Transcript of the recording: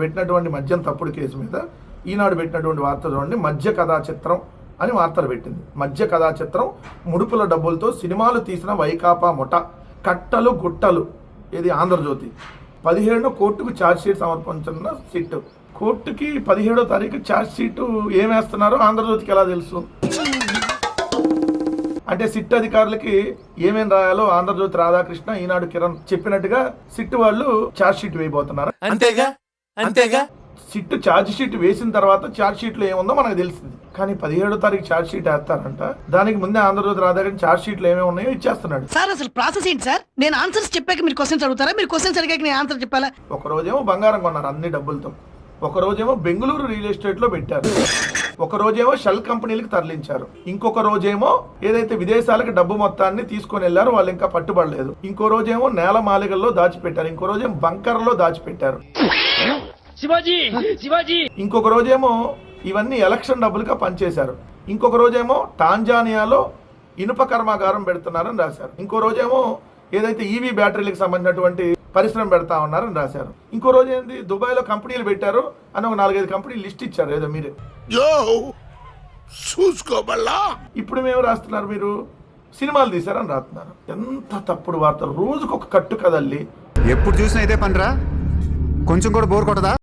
పెట్టినటువంటి మద్యం తప్పుడు కేసు మీద ఈనాడు పెట్టినటువంటి వార్త చూడండి మధ్య కథా చిత్రం అని వార్తలు పెట్టింది. మధ్య కథా చిత్రం ముడుపుల డబ్బులతో సినిమాలు తీసిన వైకాపా ముఠ కట్టలు గుట్టలు ఇది ఆంధ్రజ్యోతి. పదిహేడున కోర్టుకు ఛార్జ్ షీట్ సమర్పించిన సిట్. కోర్టుకి పదిహేడో తారీఖు ఛార్జ్ షీట్ ఆంధ్రజ్యోతికి ఎలా తెలుసు? అంటే సిట్ అధికారులకి ఏమేం రాయాలో ఆంధ్రజ్యోతి రాధాకృష్ణ ఈనాడు కిరణ్ చెప్పినట్టుగా సిట్ వాళ్ళు ఛార్జ్ షీట్ వేయబోతున్నారు. అంతేగా? అంతేగా? సిట్ ఛార్జ్ షీట్ వేసిన తర్వాత ఛార్జ్ షీట్లో ఏముందో మనకు తెలిసింది కానీ పదిహేడో తారీఖు ఛార్జ్ షీట్ వేస్తారంట. దానికి ముందే ఆంధ్రజ్యోతి రాధాకృష్ణ ఛార్జ్ షీట్లు ఏమేమి ఉన్నాయో ఇచ్చేస్తున్నాడు. సార్ అసలు ప్రాసెస్ ఏంటి సార్? నేను ఆన్సర్స్ చెప్పాక మీరు క్వశ్చన్స్ అడుగుతారా? మీరు క్వశ్చన్స్ అడిగాక నేను ఆన్సర్ చెప్పాలా? ఒక రోజేమో బంగారం కొన్నారు అన్ని డబ్బులతో. ఒక రోజేమో బెంగళూరు రియల్ ఎస్టేట్లో పెట్టారు. ఒక రోజేమో షెల్ కంపెనీలకు తరలించారు. ఇంకొక రోజేమో ఏదైతే విదేశాలకు డబ్బు మొత్తాన్ని తీసుకొని వెళ్ళారో వాళ్ళు ఇంకా పట్టుబడలేదు. ఇంకో రోజేమో నేల మాలిగల్లో దాచిపెట్టారు. ఇంకో రోజేమో బంకర్లో దాచిపెట్టారు. శివాజీ! శివాజీ! ఇంకొక రోజేమో ఇవన్నీ ఎలక్షన్ డబ్బులుగా పనిచేశారు. ఇంకొక రోజేమో టాంజానియాలో ఇనుప కర్మాగారం పెడుతున్నారని రాశారు. ఇంకో రోజేమో ఏదైతే ఈవీ బ్యాటరీలకు సంబంధించినటువంటి పరిశ్రమ పెడతా ఉన్నారని రాశారు. ఇంకో రోజు ఏంది? దుబాయ్లో కంపెనీలు పెట్టారు అని ఒక నాలుగైదు కంపెనీలు లిస్ట్ ఇచ్చారు ఏదో మీరే. చూసుకోబల్లా ఇప్పుడు మేము రాస్తున్నారు మీరు? సినిమాలు తీశారని రాస్తున్నారు. ఎంత తప్పుడు వార్త రోజుకొక కట్టు కదల్లి. ఎప్పుడు చూసినా ఇదే పనిరా? కొంచెం కూడా బోర్ కొట్టదా?